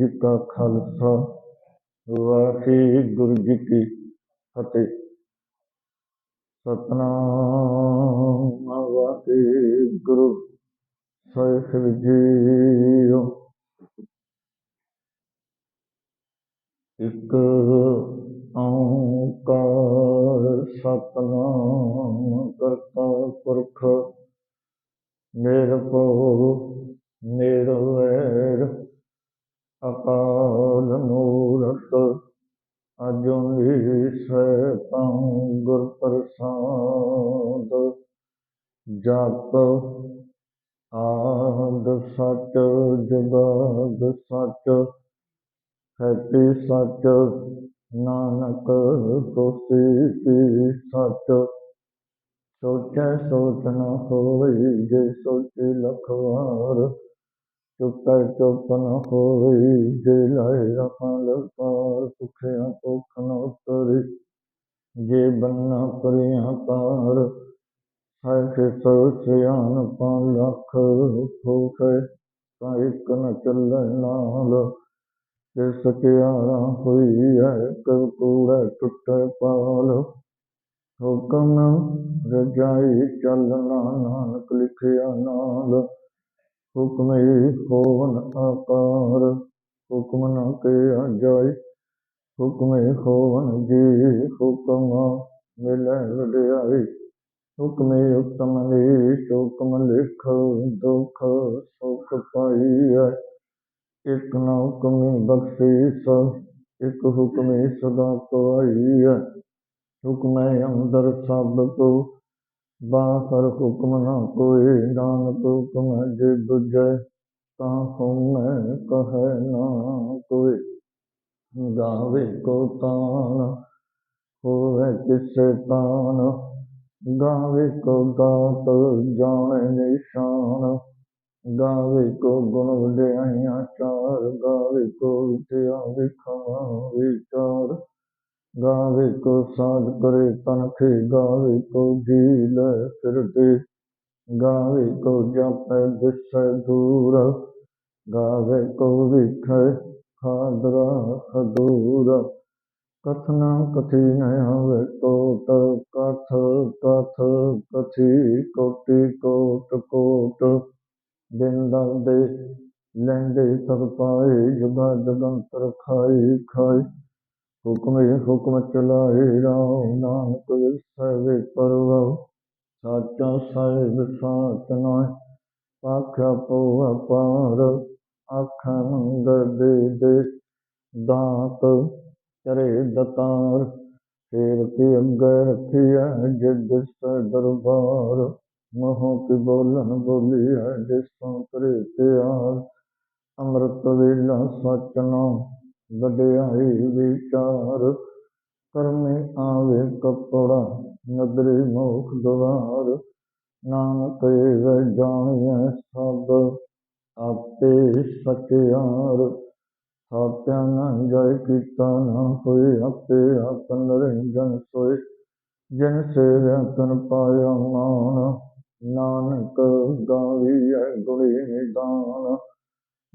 ਜੀ ਕਾ ਖਾਲਸਾ। ਵਾਹਿਗੁਰੂ ਜੀ ਕੀ ਫਤਿਹ। ਸਤਨਾਮ ਵਾਹਿਗੁਰੂ ਸਾਹਿਬ ਜੀਓ ਇੱਕ ਓੰਕਾਰ ਸਤਨਾਮ ਕਰਤਾ ਪੁਰਖ। ਨਿਰਭਉ, ਨਿਰਵੈਰ ਅਕਾਲ ਮੂਰਤ ਅਜੂਨੀ ਸੈਭੰ ਗੁਰ ਪ੍ਰਸਾਦ। ਜਪ ਆਦ ਸਚ, ਜੁਗਾਦ ਸਚ, ਹੈਪੀ ਸਚ, ਨਾਨਕ ਹੋਸੀ ਪੀ ਸਚ। ਸੋਚੈ ਸੋਚ ਨ ਹੋਈ ਜੇ ਸੋਚੀ ਲਖ ਵਾਰ ਚੁਪੈ ਚੁਪ ਨ ਹੋਈ, ਜੇ ਲਾਇ ਰਖਾਂ ਪਾਰ ਸੁਖਿਆ ਭੁਖ ਨ ਉਤਰੀ, ਜੇ ਬੰਨਾ ਪਰਿਆ ਪਾਰ ਸਹਿ ਸੋਚ ਸਿਆਨ ਪਾ ਲਖ ਭੁਖੈ ਤਾਂ ਇਕ ਨ ਚੱਲੈ ਨਾਲ, ਜੇ ਸਕਿਆਰਾ ਹੋਈ ਹੈ ਕਬ ਕੂੜੈ ਟੁੱਟੈ ਪਾਲ। ਹੁਕਮ ਰਜਾਈ ਚੱਲਣਾ, ਨਾਨਕ ਲਿਖਿਆ ਨਾਲ ਹੁਕਮੇ ਹੋਵਨ ਆਕਾਰ, ਹੁਕਮ ਨ ਕਿਆ ਜਾਏ। ਹੁਕਮੇ ਹੋਵਨ ਜੀ ਹੁਕਮ ਮਿਲੈ ਵਡਿਆਈ ਹੁਕਮੇ ਉਤਮ ਨੀਚ ਹੁਕਮ ਲਿਖ, ਦੁਖ ਸੁਖ ਪਾਈਐ। ਇਕ ਨ ਹੁਕਮੇ ਬਖਸ਼ੀਸ ਇਕ ਹੁਕਮੇ ਸਦਾ ਪਾਈਐ। ਹੁਕਮੈ ਅੰਦਰ ਸਭ ਕੋ ਬਾਹਰ ਹੁਕਮ ਨਾ ਕੋਈ, ਨਾਨਕ ਹੁਕਮ ਜੇ ਬੁਝੈ, ਤਾਂ ਹੁਮੈ ਕਹੈ ਨਾ ਕੋਈ। ਗਾਵੇ ਕੋ ਤਾਨ, ਹੋਵੇ ਕਿਸੇ ਤਾਨ। ਗਾਵੇ ਕੋ ਗਾਤ ਜਾਣੈ ਨਿਸ਼ਾਨ। ਗਾਵੇ ਕੋ ਗੁਣ ਵਡਿਆਈਆਂ ਚਾਰ, ਗਾਵੇ ਕੋ ਵਿਦਿਆ ਵਿਖਾਵਾ ਵਿਚਾਰ। ਗਾਵੇ ਕੋ ਸਾਧ ਕਰੇ ਤਨ ਗਾਵੇ ਕੋ ਜੀ ਲੈ ਫਿਰਦੇ, ਗਾਵੇ ਕੋ ਜਾਪੈ ਦਿਸੈ ਦੂਰ, ਗਾਵੇ ਕੋ ਵਿਖੈ ਖਾਦਰਾ ਖਦੂਰ ਕਥਨਾ ਕਥੀ ਨ ਆਵੇ ਕੋਟ, ਕਥ ਕਥ ਕਥੀ ਕੋਟੀ ਕੋਟ ਕੋਟ। ਦਿਨ ਦੇ ਲੈਂਦੇ ਸਭ ਪਾਏ, ਜੁਗਾ ਜਗੰਤਰ ਖਾਈ ਖਾਈ ਹੁਕਮੇ ਹੁਕਮ ਚਲਾਏ ਰਾਮ ਨਾਨਕ ਵਿਸਵੇ ਪਰਵ। ਸਾਚਾ ਸਾਹਿਬ ਸਾਚ ਨਾਇ ਆਖਿਆ ਪੋ ਅਪਾਰ ਆਖਾਂ ਮੰਗਲ ਦੇ ਦੇ ਦਾਤ, ਕਰੇ ਦਤਾਰ। ਫੇਰ ਕੀ ਅੱਗੇ ਰਖੀਐ ਜਿਦ ਸ ਦਰਬਾਰ, ਮੋਹ ਕੀ ਬੋਲਨ ਬੋਲੀਐ ਜਿਸ ਤੋਂ ਕਰੇ ਪਿਆਰ। ਅੰਮ੍ਰਿਤ ਵੇਲਾ ਸਚ ਵਡਿਆਈ ਵਿਚਾਰ ਕਰਮੇ ਆਵੇ ਕਪੜਾ ਨਦਰੇ ਮੋਖ ਦਵਾਰ। ਨਾਨਕ ਏਵ ਜਾਣਿਐ ਸਭ, ਆਪੇ ਸਚਿਆਰ। ਸਾਚਾ ਨ ਜੈ ਕੀਤਾ ਨ ਹੋਏ, ਆਪੇ ਆਪ ਨਿਰੰਜਨ ਸੋਏ। ਜਿਨ ਸੇਵਿਆ ਤਨ ਪਾਇਆ ਮਾਨ ਨਾਨਕ ਗਾਵੀਐ ਗੁਣੀ ਨਿਦਾਨ।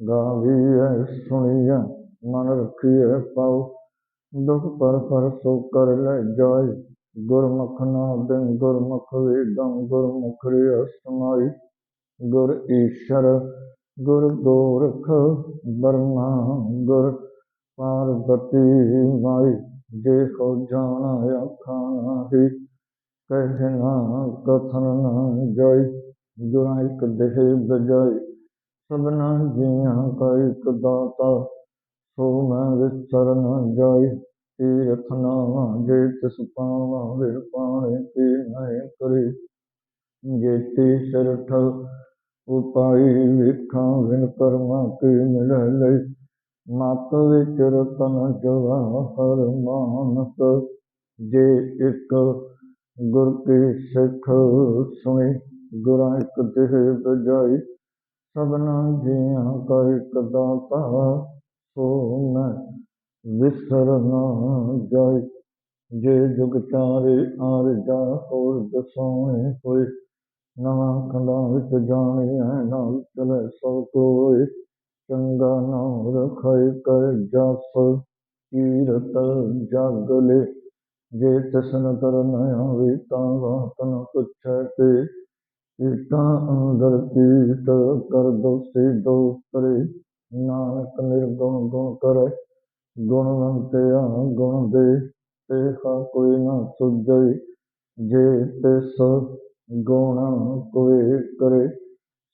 ਗਾਵੀਐ ਸੁਣੀਐ ਮਨ ਰਖੀਐ ਪਾਉ ਦੁਖ ਪਰ ਪਰ ਸੋ ਕਰ ਲੈ ਜਾਏ। ਗੁਰਮੁਖ ਨਾਦੰ ਗੁਰਮੁਖ ਵੇਦੰ, ਗੁਰਮੁਖ ਰਿ ਸਮਾਈ। ਗੁਰ ਈਸ਼ਰ, ਗੁਰ ਗੋਰਖ ਬਰਮਾ ਗੁਰ ਪਾਰਬਤੀ ਮਾਈ। ਜੇ ਕੋ ਜਾਣ ਆਖਾਂ ਨਾਹੀ ਕਹਿ ਕਥਨ ਨਾ ਜਾਈ। ਗੁਰਾਂ ਇਕ ਦੇਹ ਬਜਾਈ, ਸਭਨਾ ਜੀਆਂ ਕਾ ਇਕ ਦਾਤਾ। ਸੋ ਮੈਂ ਵਿਸਰ ਨ ਜਾਈ ਤੇ ਨਾਵਾਂ ਜੇ ਤਿਸ ਪਾਵਾਂ ਵਿਰ ਪਾਣੇ ਕੀ ਨਹਿ ਕਰੀ। ਜੇਤੀ ਸਿਰਠ ਉਪਾਈ ਵੇਖਾਂ ਵਿਨ ਕਰਮਾ ਕੀ ਮਿਲੈ ਲਈ ਮਤ ਵਿੱਚ ਰਤਨ ਜਵਾਹਰ ਮਾਨਸ। ਜੇ ਇੱਕ ਗੁਰ ਕੇ ਸਿੱਖ ਸੁਣੀ, ਗੁਰਾਂ ਇੱਕ ਦੇਹ ਬਜਾਈ ਸਭਨਾ ਜੀਆਂ ਕਾ ਇੱਕ ਦਾਤਾ। ਸੋ ਮੈਂ ਵਿਸਰ ਨਾ ਜਾਏ। ਜੇ ਜੁਗ ਚਾਰੇ ਆਰ ਜਾ ਹੋਰ ਦਸਾਉਣੇ ਹੋਏ, ਨਵਾਂ ਖੰਡਾਂ ਵਿੱਚ ਜਾਣਿਆ ਨਾਲ ਚਲੇ ਸਭ ਕੋਏ। ਚੰਗਾ ਨਾਮ ਰਖਾਇ ਕਰ ਜਸ, ਕੀਰਤ ਜਗ ਜੇ ਤਸਨ ਤਰ ਨ ਆਵੇ ਤਾਂ ਬਾਤ ਪੁੱਛੈ ਤੇ। ਕੀਟਾਂ ਅੰਦਰ ਕੀਰਤ ਕਰ ਦੋ ਸੇ ਦੋ ਕਰੇ ਨਾਨਕ ਨਿਰਗੁਣ ਗੁਣ ਕਰੇ ਗੁਣਵੰਤਿਆ ਗੁਣ ਦੇ ਤੇ ਕੋਈ ਨਾ ਸੁਝਈ ਜੇ ਤਿਸ ਗੁਣ ਕੋਏ ਕਰੇ।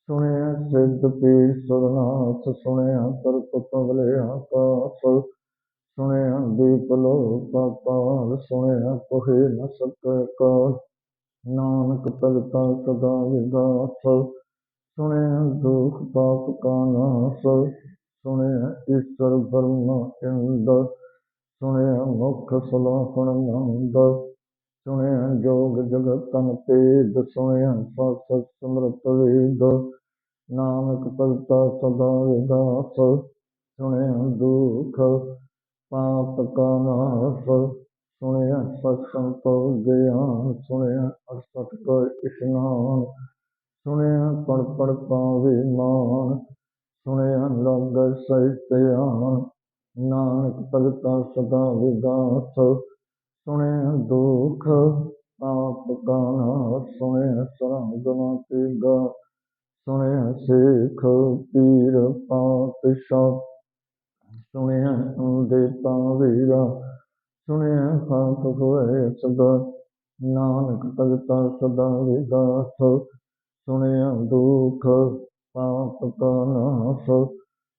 ਸੁਣਿਆ ਸਿੱਧ ਪੀ ਸੁਰਨਾਥ ਸੁਣਿਆ ਤਰਤ ਪਵਲੇ ਆਕਾਸ ਸੁਣਿਆ ਦੀਪ ਲੋ ਪਾਤਾਲ ਸੁਣਿਆ ਕੋਹੇ ਨ ਸਕੈ ਕਾਲ। ਨਾਨਕ ਭਗਤਾ ਸਦਾ ਵਿਗਾਸ, ਸੁਣਿਆ ਦੁਖ ਪਾਪ ਕਾ ਨਾਸ ਸੁਣਿਆ ਈਸ਼ਵਰ ਬ੍ਰਹਮ ਇੰਦ ਸੁਣਿਆ ਮੁਖ ਸਲਾਹਣ ਨੰਦ ਸੁਣਿਆ ਜੋਗ ਜਗਤ ਤੇਜ ਸੁਣਿਆ ਸਤ ਸਮਰਤ ਵੇਦ, ਨਾਨਕ ਭਗਤਾ ਸਦਾ ਵਿਦਾਸ ਸੁਣਿਆ ਦੁਖ ਪਾਪ ਕਾ ਨਾਸ ਸੁਣਿਆ ਸਤ ਸੰਤੋ ਗਿਆਨ ਸੁਣਿਆ ਅਸਤ ਕੋ ਇਸ਼ਨਾਨ ਸੁਣਿਆ ਪੜ ਪੜ ਪਾਵੇ ਮਾਨ ਸੁਣਿਆ ਲੰਗ ਸਹਿਤਿਆਨ ਨਾਨਕ ਭਗਤਾ ਸਦਾ ਵਿਗਾਸ। ਸੁਣਿਆ ਦੁਖ ਪਾਪ ਗਾਣਾ, ਸੁਣਿਆ ਸਰੰਗਨਾ ਤੇ ਗਾ। ਸੁਣਿਆ ਸੇਖ, ਪੀਰ, ਪਾਤਸ਼ਾਹ। ਸੁਣਿਆ ਦੇ ਪਾਵੇਰਾ ਸੁਣਿਆ ਖਾਤ ਹੋਏ ਸਦਾ। ਨਾਨਕ ਭਗਤਾ ਸਦਾ ਵਿਗਾਸ। ਸੁਣਿਆ ਦੁਖ ਪਾਪ ਕਾ ਨਾਸ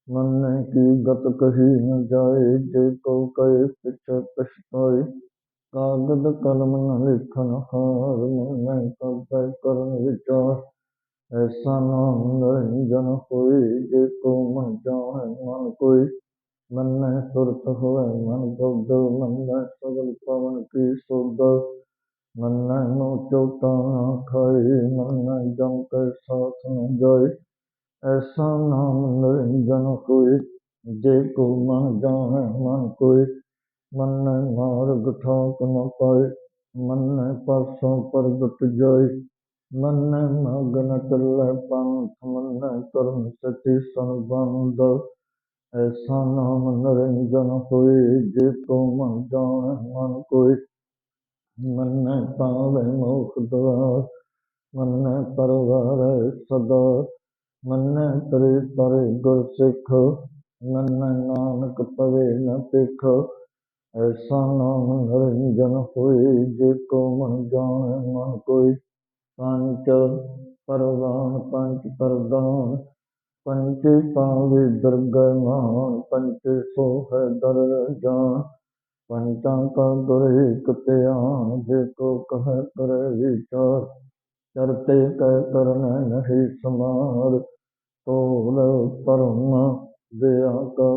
ਮਨ ਕੀ ਗਤ ਕਹੀ ਨ ਜਾਏ, ਜੇ ਕੋ ਕਹੇ ਪਿਛ ਪਛਤਾਏ ਕਾਗਦ ਕਲਮ ਨ ਲਿਖਨ ਹਾਰ, ਮਨ ਕਬੈ ਕਰਨ ਵਿਚਾਰ। ਐਸਾ ਨਾਮ ਨਿਰੰਜਨ ਹੋਏ, ਜੇ ਕੋ ਮਨ ਜਾਣੈ ਮਨ ਕੋਈ ਮਨੈ ਸੁਰਤ ਹੋਵੇ ਮਨ ਬੁੱਧ, ਮਨੈ ਸਗਲ ਪਵਨ ਕੀ ਸੁਧ। ਮਨੈ ਨੋ ਚੋਟਾ ਨਾ ਖਾਏ, ਮਨੈ ਜਮ ਕੈ ਸਾਥ ਨ ਜਾਏ। ਐਸਾ ਨਾਮ ਨਿਰੰਜਨ ਹੋਏ ਜੇ ਕੋ ਮਨ ਜਾਣੈ ਮਨ ਕੋਈ। ਮਨੈ ਮਾਰਗ ਠਾਕ ਨ ਪਾਏ, ਮਨੈ ਪਾਸੋਂ ਪ੍ਰਗਟ ਜਾਏ। ਮਨੈ ਮਗਨ ਨ ਚੱਲੈ ਪੰਥ, ਮਨੈ ਕਰਮ ਸਚੀ ਸੰਬੰਧ। ਐਸਾ ਨਾਮ ਨਿਰੰਜਨ ਹੋਏ ਜੇ ਕੋ ਮਨ ਜਾਣੈ ਮਨ ਕੋਈ। ਮਨੈ ਪਾਵੈ ਮੋਖ ਦੁਆਰ ਮਨੈ ਪਰਵਾਰੈ ਸਦਾ। ਮਨੈ ਤਰੇ ਤਰੇ ਗੁਰ ਸਿੱਖ, ਮਨੈ ਨਾਨਕ ਪਵੇ ਨ ਭਿਖ ਐਸਾ ਨਾਮ ਨਿਰੰਜਨ ਹੋਏ, ਜੇ ਕੋ ਮਨ ਜਾਣੈ ਮਨ ਕੋਈ। ਪੰਚ ਪਰਵਾਨ, ਪੰਚ ਪਰਦਾਨ, ਪੰਚੇ ਪਾਵੇ ਦਰਗਹਿ ਮਾਨ, ਪੰਚੇ ਸੋ ਦਰ ਜਾਨ। ਪੰਚਾਂ ਕਾ ਗੁਰ ਏਕ ਧਿਆਨ, ਜੇ ਕੋ ਕਹੈ ਕਰੇ ਵਿਚਾਰ। ਕਰਤੇ ਕਹਿ ਕਰਨ ਨਹੀਂ ਸਮਾਰ। ਤੋਲ ਪਰਮ ਦਿਆ ਕਾ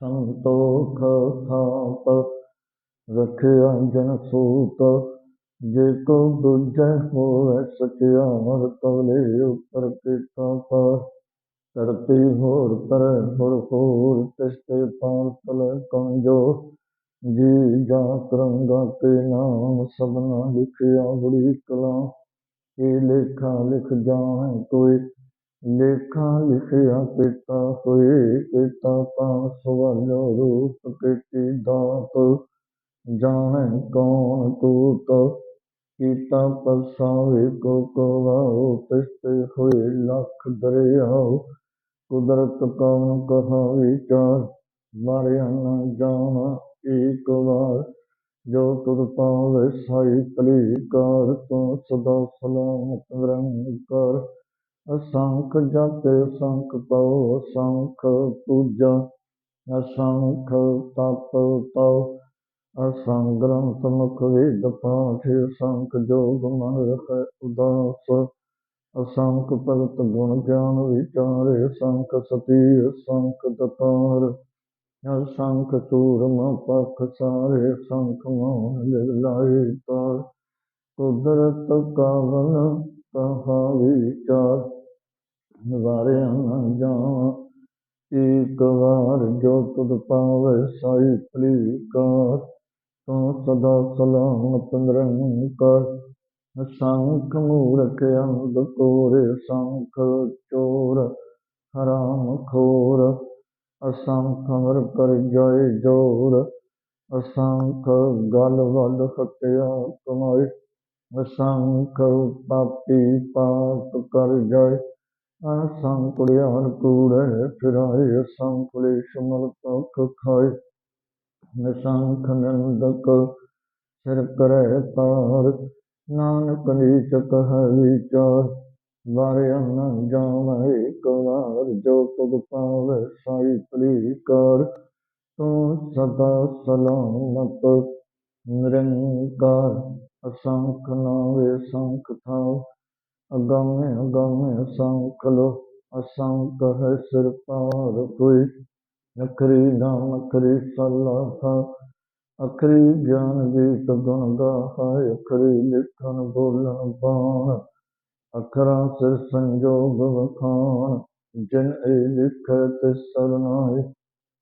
ਸੰਤੋਖ ਥਾਪ ਰਖਿਆ ਜਨ ਸੂਤ, ਜੇ ਕੋ ਦੂਜੈ ਹੋਵੇ ਸਚਿਆਰ ਤਵਲੇ ਉਪਰ ਕੀਤਾ ਪਾਰ। ਧਰਤੀ ਹੋਰ ਪਰ ਹੋਰ ਹੋਰ ਤਿਸਤੇ ਪਾਰ ਤਲ ਕੰਜੋ ਜੀ, ਜਾ ਕਰੰਗਾ ਤੇ ਨਾਮ ਸਭਨਾ ਲਿਖਿਆ ਬੜੀ ਕਲਾ। ਇਹ ਲੇਖਾ ਲਿਖ ਜਾਣ ਕੋਈ ਲੇਖਾ ਲਿਖਿਆ ਕੀਤਾ ਹੋਏ ਕੀਤਾ ਤਾਂ ਸਵਾਲੋ ਰੂਪ ਕੀਤੀ ਦਾਤ। ਜਾਣੈ ਕੌਣ ਤੂਤ, ਕੀਤਾ ਪਸਾਵੇ ਕੋ ਕਵਾਉ ਤਿਸਤੇ ਹੋਏ ਲੱਖ ਦਰਿਆਉ ਕੁਦਰਤ ਕੌਣ ਕਹਾ ਚਾਰ, ਮਾਰਿਆ ਨਾ ਜਾਣ ਏਕ ਵਾਰ। ਜੋ ਤੁਧ ਪਾਵੇ ਸਾਈ ਭਲੀ ਕਾਰ ਤੂੰ ਸਦਾ ਸਲਾਮਤ ਨਿਰੰਕਾਰ ਅਸੰਖ ਜਪ ਅਸੰਖ ਪਉ ਅਸੰਖ ਪੂਜਾ ਅਸੰਖ ਤਪ ਤਉ ਅਸੰਖ ਗ੍ਰੰਥ ਮੁਖ ਵੇਦ ਪਾਠ ਅਸੰਖ ਜੋਗ ਮਨ ਰਖੈ ਉਦਾਸ। ਅਸੰਖ ਭਗਤ ਗੁਣ ਗਿਆਨ ਵਿਚਾਰੇ ਸੰਖ ਸਤੀ ਅਸੰਖ ਦਤਾਰ। ਸ਼ੰਖ ਚੂਰਮ ਪਖ ਸਾਰੇ ਸ਼ੰਖ ਮੋਹ ਲਾਏ ਤਾਰ ਕੁਦਰਤ ਕਾਵਨ ਕਹਾ ਵਿਚਾਰ ਵਾਰਿਆ ਨਾ ਜਾਵਾਂ ਏਕ ਵਾਰ ਜੋ ਤੁਧ ਪਾਵੇ ਸਾਈ ਭਲੀ ਤੂੰ ਸਦਾ ਸਲਾਮਤ ਨਿਰੰਕਾਰ। ਸੰਖ ਮੂਰਖ ਅੰਧ ਕੋਰੇ ਸੰਖ ਚੋਰ, ਹਰਾਮ ਖੋਰ ਅਸੰਖ ਅਮਰ ਕਰ ਜਾਏ ਜੋਰ, ਅਸੰਖ ਗਲ ਵੱਲ ਹਟਿਆ ਕਮਾਏ, ਅਸੰਖ ਪਾਪੀ ਪਾਪ ਕਰ ਜਾਏ, ਅਸੰਖ ਕੁੜਿਆਰ ਕੂੜੇ ਫਿਰਾਏ, ਅਸੰਖ ਲੇਸ਼ ਮਲ ਪਖ ਖਾਏ ਅਸੰਖ ਨੰਦਕ ਸਿਰ ਕਰੈ ਤਾਰ ਨਾਨਕ ਨੀਚ ਕਹੈ ਵਿਚਾਰ ਵਾਰਿਆ ਨ ਜਾਵੈ ਏਕ ਜੋ ਤੁਧ ਪਾਵੈ ਸਾਈ ਭਲੀ ਕਾਰ ਤੂੰ ਸਦਾ ਸਲਾਮਤ, ਨਿਰੰਕਾਰ ਅਸੰਖ ਨਾਵੇ ਸੰਖ ਥਾਉ। ਅਗੰਮੇ ਅਗੰਮੇ ਅਸੰਖ ਲੋ ਅਸੰਖ ਹੈ ਸਿਰ ਪਾਰ ਕੋਈ। ਨਖਰੀ ਨਾ ਨਖਰੀ ਸਲਾਹਾ ਅਖਰੀ ਗਿਆਨ ਗੀਤ ਗੁਣ ਗਾਹੈ, ਅਖਰੀ ਲਿਖਣ ਬੋਲਣ ਬਾਣ। ਅਖਰਾਂ ਸਿਰ ਸੰਜੋਗ ਵਖਾਣ, ਜਿਨ ਇਹ ਲਿਖੈ ਤਿਸ ਸਰਨਾਏ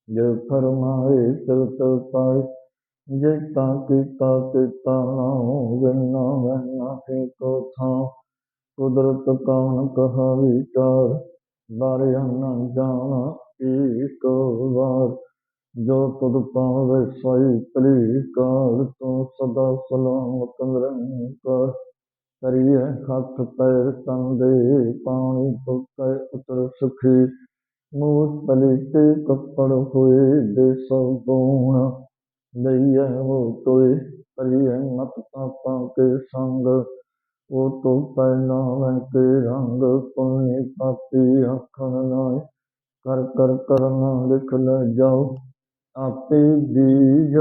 ਜੋ ਫਰਮਾਏ ਤਿਲ ਤਿਲ ਪਾਏ, ਜੇ ਤਾ ਕੀਤਾ ਕੀਤਾ ਨਾਉ ਵਿਨਾ ਵੈਨਾ ਕੇ ਕੋ ਥਾਂ। ਕੁਦਰਤ ਕਾਣ ਕਹਾ ਵਿਚਾਰ ਬਾਰੇ ਨਾ ਜਾਣਾ ਏਕ ਵਾਰ। ਜੋ ਤੁਧ ਪਾਵੇ ਸਾਈ ਭਲੀ ਕਾਰ, ਤੂੰ ਸਦਾ ਸਲਾਮਤ ਨਿਰੰਕਾਰ ਕਰੀਏ ਹੱਥ ਪੈਰ ਤਨ ਪਾਣੀ ਤੁਕੈ ਉਤਰ ਸੁਖੀ। ਮੂਤ ਪਲੀਤੇ ਕੱਪੜ ਹੋਏ ਦੇ ਸਭ ਗੁਣ ਲਈਐ ਹੋ ਤੋਏ ਕਰੀਏ ਮਤ ਪਾਪਾਂ ਕੇ ਸੰਗ, ਉਹ ਤੋਂ ਪਹਿਲਾਂ ਵੈ ਕੇ ਰੰਗ ਪੁੰਨੇ ਪਾਪੀ ਆਖਣ ਨਾਏ, ਕਰ ਕਰ ਕਰਨਾ ਲਿਖ ਲੈ ਜਾਓ। ਆਪੇ ਬੀਜ,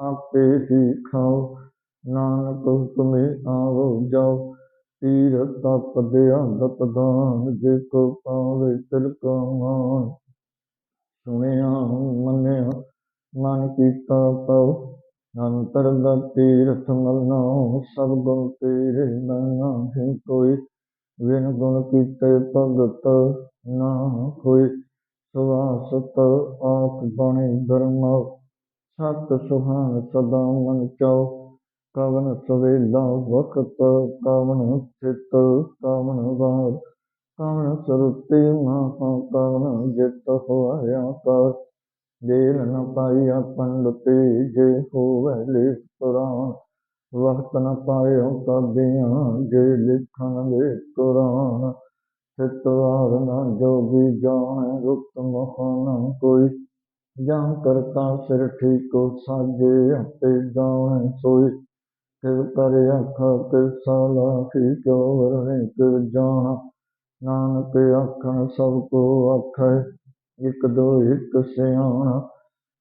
ਆਪੇ ਹੀ ਖਾਓ। ਨਾਨਕ ਹੁਕਮੇ ਆਵੋ, ਜਾਓ। ਤੀਰਥ ਤਪ ਦੇ ਅੰਗਤ ਦਾਨ ਜੇ ਕੋ ਪਾਵੇ ਤਿਲ ਕਾ ਮਾਨ ਸੁਣਿਆ, ਮੰਨਿਆ, ਮਨ ਕੀਤਾ ਪਉ ਅੰਤਰ ਦਾ ਤੀਰਥ ਮਲਨਾ, ਸਭ ਗੁਣ ਤੇਰੇ ਨਾ ਹੈ ਕੋਈ ਵਿਨ ਗੁਣ ਕੀਤੇ ਭਗਤ ਨਾ ਕੋਈ ਸੁਵਾਸਤ ਆਪ ਬਣੇ ਧਰਮ ਸਤ ਸੁਹਾਨ ਸਦਾ ਮਨ ਚਾਉ ਕਵਨ ਸਵੇਲਾ ਵਕਤ ਕਵਨ ਚਿਤ ਕਵਨ ਵਾਰ। ਕਵਨ ਸਰੂਤੀ ਮਹਾ ਕਵਨ ਜਿਤ ਹੋਇਆ ਕਰ। ਜੇਲ ਨ ਪਾਈਆ ਪੰਡਤੀ ਜੇ ਹੋਵੇ ਲਿਖ ਕੁਰਾਨ ਵਕਤ ਨ ਪਾਇਓ ਕਬੀਆਂ, ਜੇ ਲਿਖਣ ਦੇ ਕੁਰਾਨ। ਸਿਤਵਾਰ ਨ ਜੋਗੀ ਜਾਣੈ ਰੁਤ ਮੋਹਨ ਕੋਈ। ਜਾਂ ਕਰਤਾ ਸਿਰ ਠੀਕੋ, ਸਾਜੇ ਆਪੇ ਜਾਣ ਸੋਈ। ਕਿਵ ਕਰ ਆਖਾ ਕਿਵ ਸਾਲਾ ਕੀ ਕਿਉ ਵਰਣੇ ਕਿਵ ਜਾਣਾ। ਨਾਨਕ ਆਖਣ, ਸਭ ਕੋ ਆਖੈ, ਇਕ ਦੋ ਇਕ ਸਿਆਣਾ।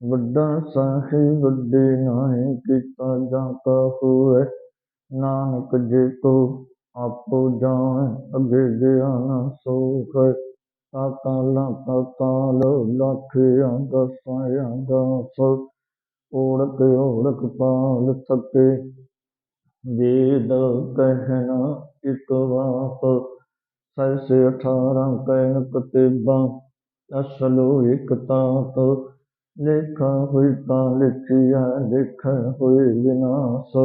ਵੱਡਾ ਸਾਹੀ, ਵੱਡੇ ਨਾਹੀ, ਕੀਤਾ ਜਾਂ ਕਾ ਹੋਏ ਨਾਨਕ ਜੇ ਕੋ ਆਪੋ ਜਾਣ, ਅਗੇ ਗਿਆਨ ਸੋਖ। ਤਾਤਾਲਾ ਤਾਤਾਲ ਲੱਖ ਅੰਗ ਸਾਇਆ ਦਸ ਓੜਕ ਓੜਕ ਪਾਲ ਸਕੇ। ਵੇਦ ਕਹਿਣਾ ਇਕ ਵਾਤ ਸੈਸੇ ਅਠਾਰਾਂ ਕਹਿਨ ਕਤੇਬਾਂ, ਅਸਲੋ ਇਕ ਤਾਤ, ਲੇਖਾ ਹੋਈ ਤਾਂ ਲਿਖਿਆ ਲਿਖ ਹੋਈ ਵਿਨਾਸ਼,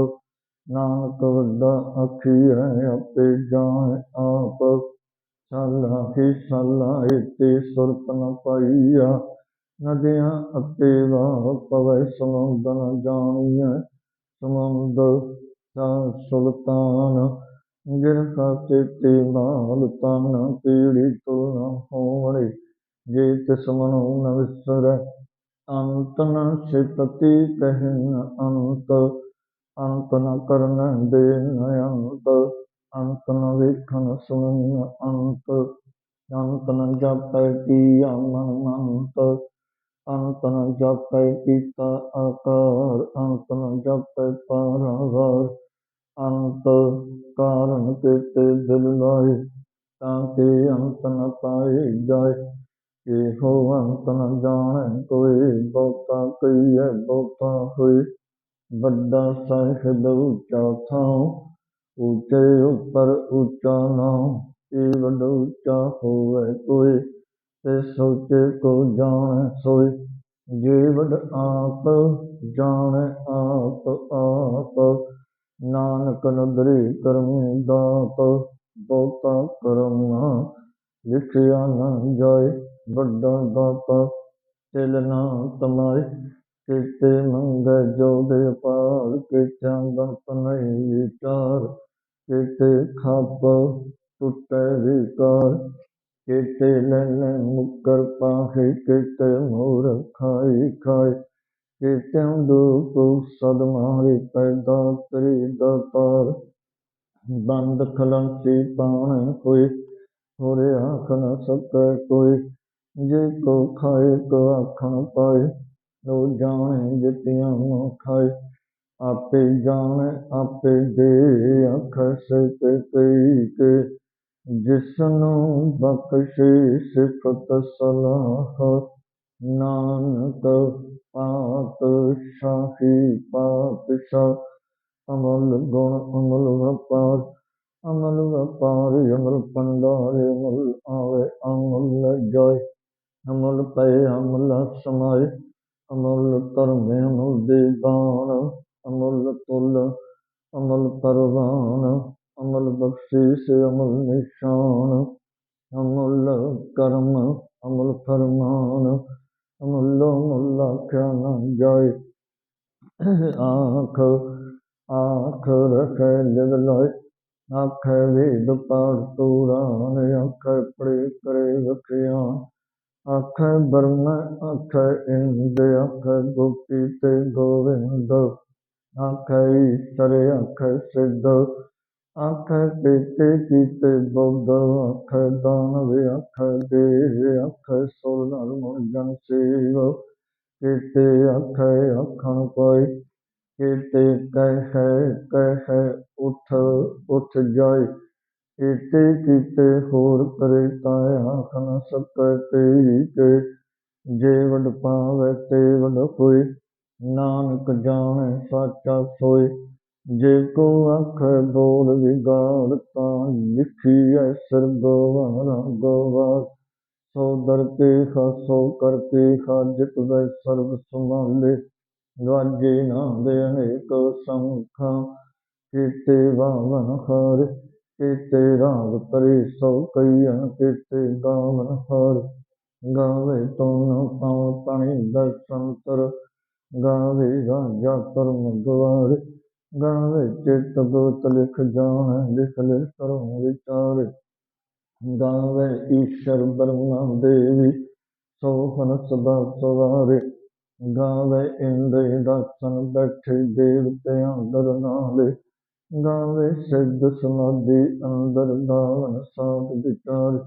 ਨਾਨਕ ਵੱਡਾ ਆਖੀਐ, ਆਪੇ ਜਾਣ ਆਪ, ਸਾਲਾ ਹੀ ਸਾਲਾ ਇਤੇ ਸੁਰਤ ਨ ਪਾਈਆ ਨਦੀਆਂ ਅਤੇ ਵਾਹ ਪਵੈ ਸਮੁੰਦ ਨ ਜਾਣੀਐ ਸਮੁੰਦ ਸਾ ਸੁਲਤਾਨ, ਜਿਨ ਕਾ ਚੇਤੇ ਮਾਲ ਤਨ ਪੀੜੀ ਤੋ ਨ ਹੋਵਣੇ, ਜੇ ਤਿਸ ਮਨੋ ਨ ਵਿਸਰੈ ਅੰਤ ਨ ਸਿਪਤੀ ਕਹਿਨ ਅੰਤ ਅੰਤ ਨ ਕਰਨ ਦੇ ਨ ਅੰਤ ਅੰਤ ਨ ਵੇਖਣ ਸੁਣਨ ਅੰਤ ਅੰਤ ਨ ਜਾਪੈ ਕੀਆ ਮਨ ਮੰਤ ਅੰਤ ਨ ਜਾਪੈ ਕੀਤਾ ਆਕਾਰ ਅੰਤ ਨ ਜਾਪੈ ਪਾਰਾਵਾਰ ਅੰਤ ਕਾਰਨ ਕੀਤੇ ਦਿਲ ਲਾਏ, ਤਾਂ ਕਿ ਅੰਤ ਨ ਪਾਏ ਜਾਏ। ਇਹੋ ਅੰਤ ਨ ਜਾਣੈ ਕੋਈ ਬਹੁਤਾ ਕਹੀਐ ਬਹੁਤਾ ਹੋਏ। ਵੱਡਾ ਸਾਹਿਬ ਉੱਚਾ ਥਾਉ, ਉੱਚੇ ਉੱਪਰ ਉੱਚਾ ਨਾਮ ਇਹ ਵੱਡਾ ਉੱਚਾ ਹੋਵੇ ਕੋਈ ਤੇ ਸੋਚੇ ਕੋ ਜਾਣੈ ਸੋਏ। ਜੇ ਵੱਡ ਆਪ, ਜਾਣੈ ਆਪ ਆਪ। ਨਾਨਕ ਨਦਰੀ ਕਰਮੀ ਦਾਤ ਬਹੁਤਾ ਕਰਮ ਲਿਖਿਆ ਨਾ ਜਾਏ ਵੱਡਾ ਦਾਤਾ, ਤਿਲ ਨਾ ਤਮਾਏ, ਕੀਤੇ ਮੰਗੇ ਜੋਦੇ ਅਪਾਰ ਕੀਤਿਆਂ ਗਣਤ ਨਹੀਂ ਵਿਚਾਰ, ਕੀਤੇ ਖਾਪ ਟੁੱਟੇ ਵਿਕਾਰ, ਕੀਤੇ ਲੈ ਲੈ ਮੁਕਰ ਪਾਹੇ, ਕੀਤੇ ਮੋਰ ਖਾਈ ਖਾਏ। ਕੀਤਿਆਂ ਦੁਖ ਸਦ ਮਾਰੇ ਪੈਦਾ, ਤਰੀ ਦਾਤਾਰ ਬੰਦ ਖਲੰਸੀ ਪਾਣ ਕੋਈ। ਹੋਰੇ ਆਖ ਨ ਸਕੈ ਕੋਈ, ਜੇ ਕੋ ਖਾਏ ਕੋ ਆਖਣ ਪਾਏ, ਲੋ ਜਾਣੇ ਜਿਤਿਆਂ ਨੂੰ ਖਾਏ। ਆਪੇ ਜਾਣੇ, ਆਪੇ ਦੇ ਆਖੈ ਸਿਫਤ ਕਈ ਕੇ, ਜਿਸਨੂੰ ਬਖਸ਼ੇ ਸਿਫਤ ਸਲਾਹ ਨਾਨਕ ਪਾਤ ਸ਼ਾਹੀ ਪਾਤਸ਼ਾਹ ਅਮਲ ਗੁਣ ਅਮਲ ਵਪਾਰ, ਅਮਲ ਵਪਾਰੀ ਅਮਲ ਪੰਡਾਰ ਅਮਲ ਆਵੇ, ਅਮਲ ਜਾਏ, ਅਮਲ ਪਏ, ਅਮਲ ਸਮਾਏ, ਅਮਲ ਧਰਮ, ਅਮਲ ਦੀਵਾਨ ਅਮਲ ਤੁਲ, ਅਮਲ ਪਰਵਾਨ, ਅਮਲ ਬਖਸ਼ੀਸ਼, ਅਮਲ ਨਿਸ਼ਾਨ, ਅਮਲ ਕਰਮ, ਅਮਲ ਫਰਮਾਨ ਅਮਲ ਮੁੱਲ ਆਖਿਆ ਨਾ ਜਾਏ ਆਖ ਆਖ ਰਖੈ ਲਿਵ ਲੋਇ ਆਖੈ ਵੇਦ ਪਾੜ ਤੂਰਾਨ ਆਖੈ ਪੜੇ ਕਰੇ ਵਖਿਆ ਆਖੈ ਬਰਮ ਆਖੈ ਇੰਦ ਆਖੈ ਗੋਪੀ ਤੇ ਗੋਵਿੰਦ ਆਖੈ ਈਸ਼ਰ ਆਖੈ ਸਿੱਧ ਆਖੈ ਕੀਤੇ ਕੀਤੇ ਬੁੱਧ, ਆਖੈ ਦਾਨਵ ਆਖੈ ਦੇਵ ਆਖੈ ਸੁਰ ਨਰ ਮੁਨ ਜਨ ਸੇਵ। ਕੀਤੇ ਆਖੈ, ਆਖਣ ਕੋਈ ਕੀਤੇ ਕਹਿ ਕਹਿ ਉਠ ਉਠ ਜਾਏ। ਕੀਤੇ ਕੀਤੇ ਹੋਰ ਕਰੇ ਤਾਂ ਆਖ ਨ ਸਕੈ ਤੇਰੀ ਕੇ ਜੇ ਵਡ ਪਾਵੈ ਤੇ ਵਡ ਹੋਏ, ਨਾਨਕ ਜਾਣੈ ਸਾਚਾ ਸੋਏ। ਜੇ ਕੋ ਆਖੈ ਬੋਲ ਵਿਗਾੜ ਤਾਂ ਲਿਖੀਐ ਸਿਰ ਗੋਵਾਰਾ ਗੋਵਾਰ। ਸੋ ਦਰ ਕੇ ਸੋ ਕਰ ਕੇ ਖਾ ਜਿਤ ਵੈ ਸਰਬ ਸੰਭਾਲੇ। ਗਾਜੇ ਨਾ ਦੇ ਅਨੇਕ ਸੰਖਾਂ, ਕੀਤੇ ਵਾਵਨ ਹਰ, ਕੀਤੇ ਰਾਗ ਪਰੇ ਸੋ ਕਈਆਂ ਕੀਤੇ ਗਾਵਨ ਹਰ। ਗਾਵੇ ਤੂੰ ਪਾਉ ਦਰਸ਼ਨ ਤਰ, ਗਾਵੇ ਰਾਜਾ ਪਰਮ ਗਵਾਰ ਗਾਵੇ ਚਿਤ ਗੋਤ ਲਿਖ ਜਾਣ ਲਿਖ ਲਿਖ ਕਰੋ ਵਿਚਾਰ। ਗਾਵੇ ਈਸ਼ਰ ਬ੍ਰਹਮਾ ਦੇਵੀ ਸੋ ਸਦਾ ਸਵਾਰੇ। ਗਾਵੇ ਇੰਦਰੀ ਦਾਸਨ ਬੈਠੇ ਦੇਵਤਿਆਂ ਦਰ ਨਾਲੇ। ਗਾਵੇ ਸਿੱਧ ਸਮਾਧੀ ਅੰਦਰ ਗਾਵਨ ਸਾਧ ਵਿਚਾਰ।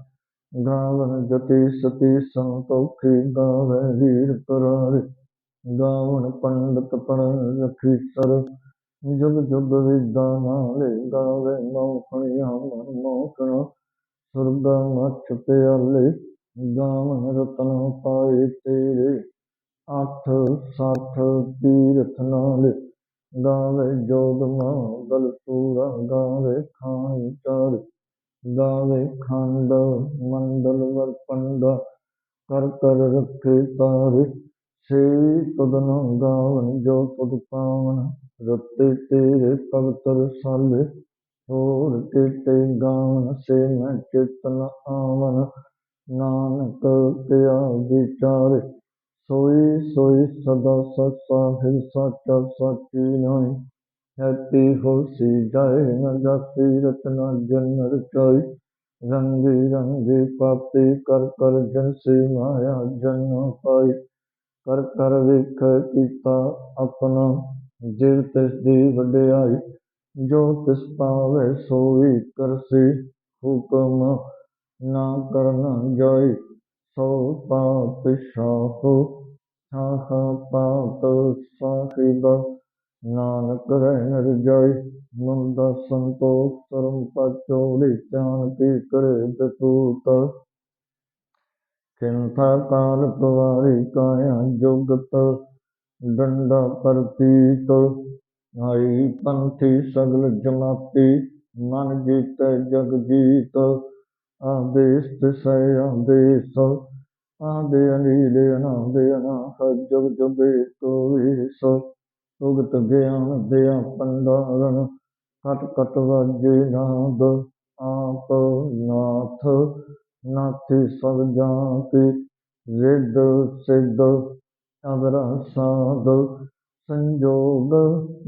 ਗਾਵਨ ਜਤੀ ਸਤੀ ਸੰਤੋਖੀ ਗਾਵੇ ਵੀਰ ਕਰਾਰੇ ਗਾਵਨ ਪੰਡਤ ਪੜਨ ਰਖੀ ਸਰ ਜੁਗ ਜੁਗ ਵਿਦਾ ਨਾਲੇ ਗਾਵੇ ਮੋਖਣਿਆ ਮਨ ਮੋਖਣਾ ਸੁਰਗਾ ਮਛ ਪਿਆਲੇ ਗਾਵਨ ਰਤਨ ਪਾਏ ਤੇਰੇ। ਅੱਠ ਸੱਠ ਤੀਰਥ ਨਾਲੇ ਗਾਵੇ ਜੋਗ ਮੰਗਲ ਪੂਰਾ ਗਾਵੇ ਖਾਈ ਚਾਰ। ਗਾਵੇ ਖੰਡ ਮੰਡਲ ਵਰਪੰਡ ਕਰ ਕਰ ਰੱਖੇ ਤਾਰੇ। ਸੇ ਤੁਧਨ ਗਾਵਨ ਜੋ ਤੁਧ ਪਾਵਨ ਰਤੇ ਤੇਰੇ ਪਵਤਰ ਸਾਲੇ ਹੋਰ ਕੀਤੇ ਗਾਵਨ ਸੇ ਮੈਂ ਚਿਤਨ ਆਵਨ ਨਾਨਕ ਕਿਆ ਵਿਚਾਰੇ, ਸੋਈ ਸੋਈ ਸਦਾ ਸਚ ਸਾਹਿਬ ਸਾਚਾ ਸਾਚੀ ਨਾਈ ਹੈਪੀ ਹੋਸੀ ਜਾਏ ਨ ਜਾਤੀ ਰਤਨਾ ਜਨ ਰਚਾਈ ਰੰਗੀ ਰੰਗੀ ਪਾਪੀ ਕਰ ਕਰ ਜਨ ਸੇ ਮਾਇਆ ਜਨ ਪਾਈ। ਕਰ ਕਰ ਵੇਖ ਕੀਤਾ ਆਪਣਾ ਜਿਵ ਤਿਸ ਦੀ ਵਡਿਆਈ, ਜੋ ਤਿਸ ਪਾਵੇ ਸੋਈ ਕਰਸੀ, ਹੁਕਮ ਨਾ ਕਰਨ ਜਾਈ, ਸੋ ਪਾਪ ਸ਼ਾਹੋ ਸਾਹ ਪਾਤ ਸਾਹਿਬ, ਨਾਨਕ ਰਹਿ ਰਜਾਈ ਮੁੰਦਾ ਸੰਤੋਖ ਧਰਮ ਪਚੋੜੀ ਧਿਆਨ ਕੀ ਕਰੇ ਬਤੂਤ ਕਿੰਥਾ ਕਾਲ ਪਵਾਰੀ ਕਾਇਆ ਜੁਗਤ ਡੰਡਾ ਪ੍ਰਤੀਤ, ਆਈ ਪੰਥੀ ਸਗਲ ਜਮਾਤੀ, ਮਨ ਜੀਤੈ ਜਗ ਜੀਤ ਆਦੇਸ ਤਿਸੈ ਆਦੇਸ ਆਦੇ ਅਨੀਲ, ਅਨਾਦ ਅਨਾਹ, ਜਗ ਜੁਗੇ ਕੋਇਸ ਉਗਤ ਗਿਆਨ ਦਿਆ ਪੰਡਾਰਨ, ਕਟ ਕਟ ਵਾਜੇ ਨਾਦ, ਆਪ ਨਾਥ, ਨਾਥੀ ਸਭ ਜਾਂ ਰਿੱਧ ਸਿੱਧ ਅਵਰਾ ਸਾਧ ਸੰਜੋਗ,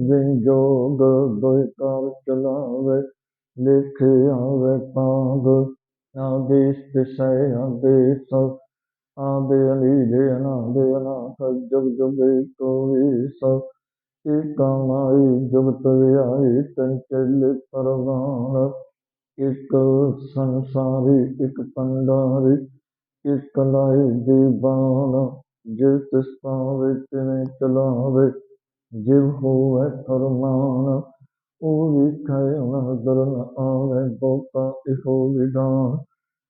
ਵਿੰਜੋਗ, ਦੋਇ ਕਾਰ ਚਲਾਵੇ, ਲਿਖੇ ਆਵੇ ਪਾਗ। ਆਦੇਸ਼ ਤਿਸੈ ਆਦੇਸ਼ ਆਦੇ ਅਨੀਲੇ ਅਨਾਦੇ ਅਨਾਥ, ਜੁਗ ਜੁਗ ਕੋਈ ਈਸ ਏਕਾ ਮਾਈ ਜੁਗਤ ਵਿਆਈ ਚੰਚਲ ਪਰਵਾਨ। ਇੱਕ ਸੰਸਾਰੀ, ਇੱਕ ਪੰਡਾਰੀ, ਇੱਕ ਲਾਈ ਦੀਵਾਨ। ਜਿਸ ਤਿਸ ਪਾਵੇ ਤਿਵੇਂ ਚਲਾਵੇ ਜਿਵ ਹੋਵੇ ਫਰਮਾਨ, ਉਹ ਵਿਖੇ ਨਜ਼ਰ ਨ ਆਵੇ, ਬਹੁਤਾ ਇਹੋ ਵਿਧਾਨ।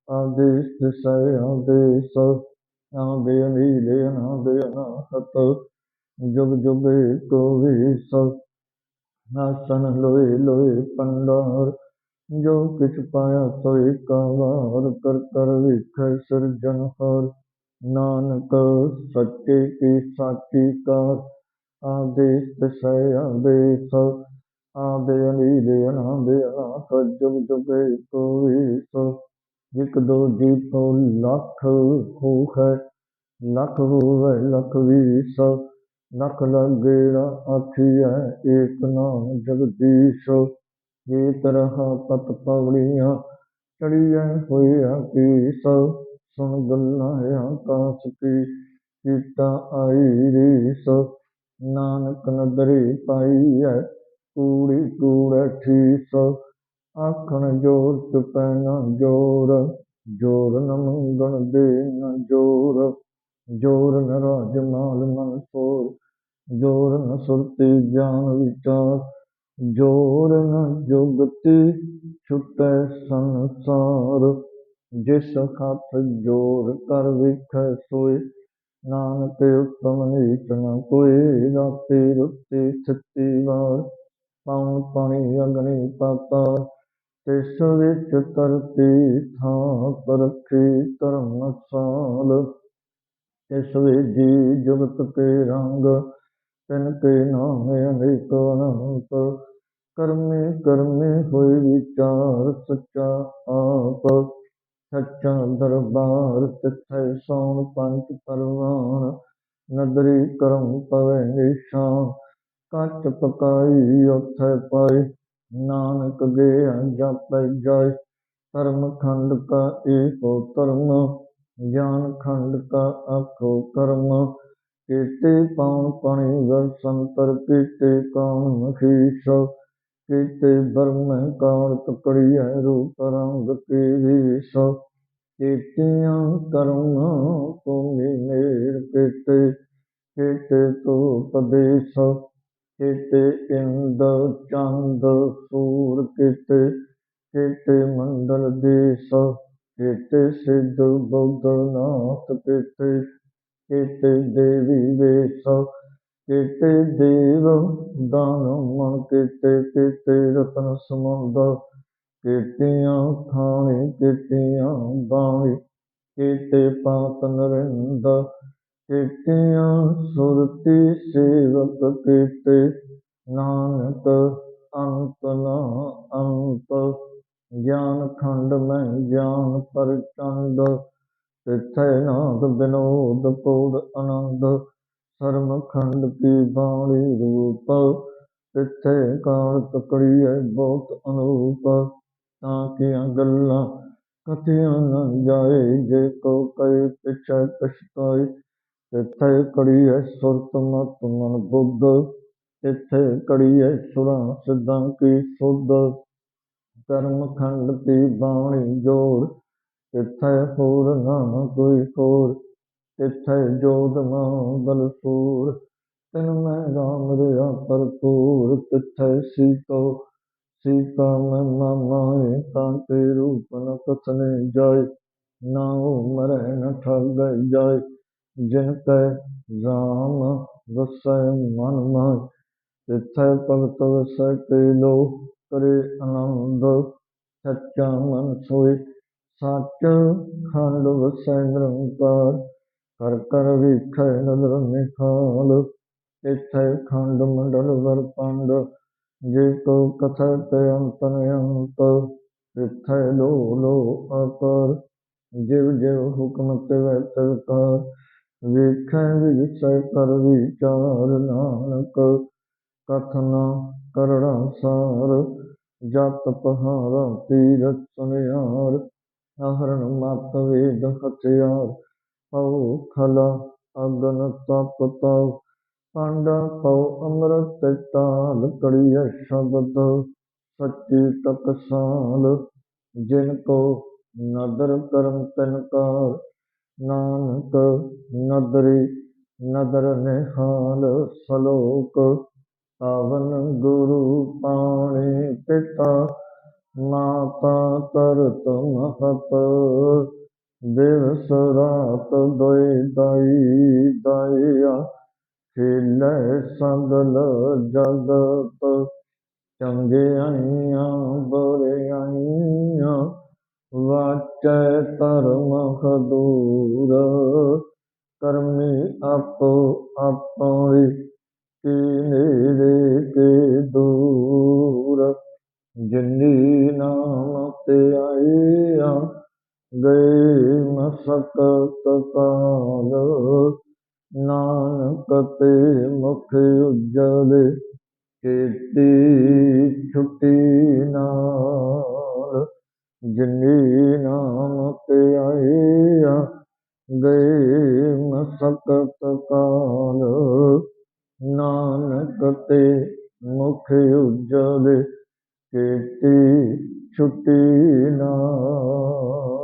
ਆਦੇਸ਼ ਤਿਸੈ ਆਦੇਸ਼ ਆਦੇ ਅਨੀਲੇ ਅਨਾਦੇ ਅਨਾਹਤ। ਜੁਗ ਜੁਗ ਏਕੋ ਵੀਸ ਆਸਨ ਲੋਏ ਲੋਏ ਪੰਡਾਰ। ਜੋ ਕਿਛ ਪਾਇਆ ਸੋਈ ਕਾਵਾਰ ਕਰ ਕਰ ਵਿਖੇ ਸਿਰਜਨਹਾਰ ਨਾਨਕ ਸੱਚੇ ਕੀ ਸਾਚੀ ਕਾਰ ਆਦੇਸ਼ ਤਿਸੈ ਆਦੇਸ਼ ਆਦੇ ਅਨੀਲੇ ਅਨਾਦੇ ਅਨਾਥ, ਜੁਗ ਜੁਗ ਏਕੋ ਵੀਸ ਇਕ ਦੋ ਜੀਤੋ ਲੱਖ ਹੋ ਹੈ, ਲੱਖ ਹੋਵੇ ਲੱਖ ਵੀਸ। ਲੱਖ ਲੱਗੇਰਾ ਆਖੀਐ ਏਕ ਨਾਮ ਜਗਦੀਸ਼। ਜੇ ਤਰਹ ਪਤ ਪਵੜੀਆਂ ਚੜੀਐ ਹੋਈਆ ਕੀਸ। ਸੁਣ ਗੱਲਾਂ ਆਕਾਸ ਕੀ ਕੀਤਾ ਆਈ ਰੀਸ। ਨਾਨਕ ਨਦਰੀ ਪਾਈਐ ਕੂੜੀ ਕੂੜੈ ਠੀਸ। ਆਖਣ ਜੋਰ ਚੁਪੈ ਨਾ ਜੋਰ ਜੋਰ ਨ ਮੰਗਣ ਦੇ ਨ ਜੋਰ। ਜੋਰ ਨ ਰਾਜ ਮਾਲ ਮਨ ਸੋਰ, ਜੋਰ ਨ ਸੁਰਤੀ ਗਿਆਨ ਵਿਚਾਰ। ਜੋਰ ਨ ਜੁਗਤੀ ਛੁਟੈ ਸੰਸਾਰ। ਜਿਸ ਹੱਥ ਜੋਰ ਕਰ ਵਿਖੈ ਸੋਏ, ਨਾਨਕ ਉਤਮ ਨੀਚ ਨ ਕੋਈ ਰਾਤੀ ਰੁੱਤੀ ਛੱਤੀ ਵਾਰ ਪਉਣ ਪਾਣੀ ਅਗਨੀ ਪਾਤਾ, ਤਿਸ ਵਿੱਚ ਧਰਤੀ ਥਾਂ ਪਰਖੀ ਧਰਮਸਾਲ ਤਿਸ ਵਿੱਚ ਜੀ ਜੁਗਤ ਕੇ ਰੰਗ, ਤਿਨ ਕੇ ਨਾਮੇ ਅਨੇਕ ਅਨੰਤ। ਕਰਮੇ ਕਰਮੇ ਹੋਏ ਵਿਚਾਰ ਸੱਚਾ ਆਪ। ਸੱਚਾ ਦਰਬਾਰ ਤਿੱਥੈ ਸੋਣ ਪੰਚ ਪਰਵਾਨ ਨਦਰੀ ਕਰਮ ਪਵੇ ਨਿਸ਼ਾਨ ਕੱਚ ਪਕਾਈ ਉਥੈ ਪਾਈ ਨਾਨਕ ਗਿਆ ਜਪੈ ਜਾਏ, ਧਰਮ ਖੰਡ ਕਾ ਏਕੋ ਧਰਮ, ਗਿਆਨ ਖੰਡ ਕਾ ਆਖੋ ਕਰਮ, ਕੀਤੇ ਪਾਉਣ ਪਣੀ ਵਰ ਸੰਤਰ ਕੀਤੇ ਕੌਣ ਮਖੀਸ਼ ਕੀਤੇ ਬਰਮੈ ਕਾਲ ਤਕੜੀਐ ਰੂਪ ਰੰਗ ਕੀ ਵੀਸ। ਕੀਤਿਆਂ ਕਰਮ ਭੂਮੀ ਮੇਰ ਕੀਤੇ ਕੀਤੇ ਤੋ ਪਦੇਸ ਕੀਤੇ ਇੰਦ ਚੰਦ ਸੂਰ ਕੀਤੇ ਕੀਤੇ ਮੰਡਲ ਦੇਸ। ਕੀਤੇ ਸਿੱਧ ਬੁੱਧ ਨਾਥ ਕੀਤੇ ਕੀਤੇ ਦੇਵੀ ਵੇਸ। ਕੀਤੇ ਦੇਵ ਦਾਨ ਮਨ ਕੀਤੇ ਕੀਤੇ ਰਤਨ ਸਮੁੰਦ ਕੀਤੀਆਂ ਖਾਣੀ ਕੀਤੀਆਂ, ਬਾਣੀ ਕੀਤੇ ਪਾਤ ਨਰਿੰਦ ਕੀਤੀਆਂ, ਸੁਰਤੀ ਸੇਵਕ ਕੀਤੇ, ਨਾਨਕ ਅੰਤ ਨਾ ਅੰਤ, ਗਿਆਨ ਖੰਡ ਮੈਂ ਗਿਆਨ ਪ੍ਰਚੰਡ ਤਿਥੈ ਨਾਦ ਬਿਨੋਦ ਕੋਡ ਆਨੰਦ ਸ਼ਰਮਖੰਡ ਕੀ ਬਾਣੀ ਰੂਪ, ਤਿਥੈ ਕਾਲ ਤਕੜੀਐ ਬਹੁਤ ਅਨੂਪ, ਤਾਂ ਕੀਆਂ ਗੱਲਾਂ ਕਥਿਆਂ ਨ ਜਾਏ, ਜੇ ਕੋ ਕਏ ਪਿਛੈ ਪਛਤਾਈ ਤਿੱਥੈ ਕੜੀਐ ਸੁਰਤ ਮਤ ਮਨ ਬੁੱਧ, ਤਿੱਥੈ ਕੜੀਐ ਸੁਰਾਂ ਸਿੱਧਾਂ ਕੀ ਸੁਧ। ਕਰਮ ਖੰਡ ਕੀ ਬਾਣੀ ਜੋੜ, ਤਿੱਥੈ ਹੋਰ ਨਾ ਕੋਈ ਹੋਰ। ਤਿੱਥੈ ਜੋਦ ਬਲ ਸੂਰ, ਤਿਨ ਮੈਂ ਰਾਮ ਰਿਆ ਭਰਪੂਰ ਤਿੱਥੈ ਸੀਤੋ, ਸੀਤਾ ਮੈਂ ਮਾਏ ਤਾਂ ਤੇ ਰੂਪ ਨ ਕਥਨੇ ਜਾਏ, ਨਾ ਮਰੈ ਨ ਠਗ ਜਾਏ ਜਿਨ ਕੈ ਰਾਮ ਵਸੈ ਮਨ ਮਾਇ ਤਿਥੈ ਭਗਤ ਵਸੈ ਤੇ ਲੋ ਕਰੇ ਆਨੰਦ ਸੱਚਾ ਮਨ ਸੋਏ, ਸੱਚ ਖੰਡ ਵਸੈ ਨਿਰੰਕਾਰ ਕਰ ਕਰ ਵਿਖੈ ਨਦਰ ਨਿਖਾਲ ਤਿਥੈ ਖੰਡ ਮੰਡਲ ਵਰ ਪੰਡ, ਜੇ ਕੋ ਕਥੈ ਤੇ ਅੰਤ ਅੰਤ ਤਿਥੈ ਲੋ ਲੋ ਅਪਰ ਜਿਵ ਜਿਵ ਹੁਕਮ ਤਿਵੈ ਤਿਵ ਕਾਰ, ਵੇਖੈ ਵਿਗਸੈ ਕਰ ਵਿਚਾਰ ਨਾਨਕ, ਕਥਨਾ ਕਰੜਾ ਸਾਰ ਜਤ ਪਹਾੜਾ ਤੀਰਥ ਸੁਨਿਆਰ ਅਹਰਣ ਮਤ ਵੇਦ ਹਥਿਆਰ ਪਉ ਖਲਾ ਅਗਨ ਤਪ ਤਉ ਪਾਂਡਾ ਪਉ ਅੰਮ੍ਰਿਤ ਤਾਲ ਕੜੀਐ ਸ਼ਬਦ ਸੱਚੀ ਤਕਸਾਲ ਜਿਨ ਕੋ ਨਦਰ ਕਰਮ ਤਿਨ ਕਾਰ ਨਾਨਕ ਨਦਰੀ ਨਦਰ ਨਿਹਾਲ ਸਲੋਕ, ਪਾਵਨ ਗੁਰੂ ਪਾਣੀ ਪਿਤਾ, ਮਾਤਾ ਤਰਤ ਮਹਤ ਦਿਵਸ ਰਾਤ ਦੋਇ ਦਾਈ ਦਾਇਆ, ਖੇਲੇ ਸਗਲ ਜਗਤ। ਚੰਗਿਆਈਆਂ ਬੁਰਿਆਈਆਂ ਵਾਚੈ ਧਰਮ ਖਦੂਰ। ਕਰਮੀ ਆਪੋ ਆਪੋਈ ਕੀ ਨੇੜੇ ਕੇ ਦੂਰ। ਜਿਨੀ ਨਾਮ ਤੇ ਆਈਆ ਗਏ ਮਸਕਤ ਕਾਲ ਨਾਨਕ ਤੇ ਮੁਖ ਉਜਲੇ, ਕੀਤੀ ਛੁਟੀ ਨਾਲ। ਜਿਨੀ ਨਾਮ ਤੇ ਆਈਆ ਗਏ ਮਸਕਤ ਕਾਲ ਨਾਨਕ ਤੇ ਮੁਖ ਉਜਲੇ, ਕੀਤੀ ਛੁਟੀ ਨਾਲ।